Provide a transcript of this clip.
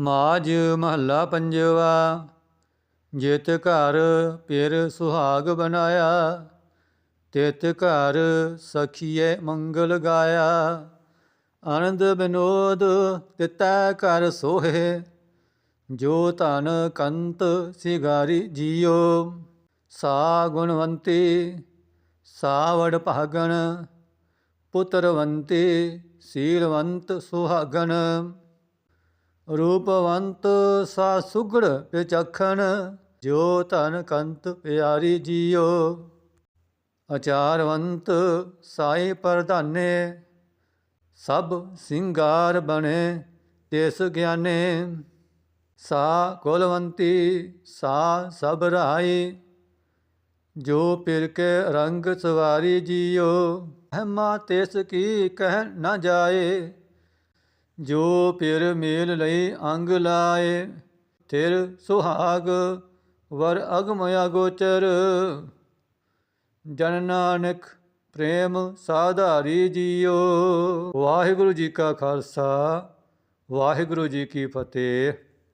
ਮਾਜ ਮਹੱਲਾ ਪੰਜਵਾ, ਜਿਤ ਘਰ ਪਿਰ ਸੁਹਾਗ ਬਨਾਇਆ ਤਿਤ ਘਰ ਸਖੀਏ ਮੰਗਲ ਗਾਇਆ। ਆਨੰਦ ਬਿਨੋਦ ਤਿਤੈ ਘਰ ਸੋਹੇ, ਜੋ ਧਨ ਕੰਤ ਸਿਗਾਰੀ ਜੀਓ। ਸਾ ਗੁਣਵੰਤੀ ਸਾ ਭਾਗਣ, ਪੁੱਤਰਵੰਤੀ, ਸੀਲਵੰਤ ਸੁਹਾਗਣ। ਰੂਪਵੰਤ ਸਾ ਸੁਗੜ ਵਿਚਖਣ, ਜੋ ਧਨ ਕੰਤ ਪਿਆਰੀ ਜੀਓ। ਅਚਾਰਵੰਤ ਸਾਈ ਪ੍ਰਧਾਨੇ, ਸਭ ਸਿੰਗਾਰ ਬਣੇ ਤਿਸ ਗਿਆਨੇ। ਸਾ ਕੁਲਵੰਤੀ, ਸਾ ਸਭ ਰਾਈ, ਜੋ ਪਿਰ ਕੇ ਰੰਗ ਸਵਾਰੀ ਜੀਓ। ਹਮਾ ਤਿਸ ਕੀ ਕਹਿ ਨਾ ਜਾਏ। ਜੋ ਪਿਰ ਮੇਲ ਲਈ ਅੰਗ ਲਾਏ ਤਿਰ ਸੁਹਾਗ ਵਰ ਅਗਮ ਗੋਚਰ। ਜਨ ਨਾਨਕ ਪ੍ਰੇਮ ਸਾਧਾਰੀ ਜੀਓ। ਵਾਹਿਗੁਰੂ ਜੀ ਕਾ ਖਾਲਸਾ, ਵਾਹਿਗੁਰੂ ਜੀ ਕੀ ਫਤਿਹ।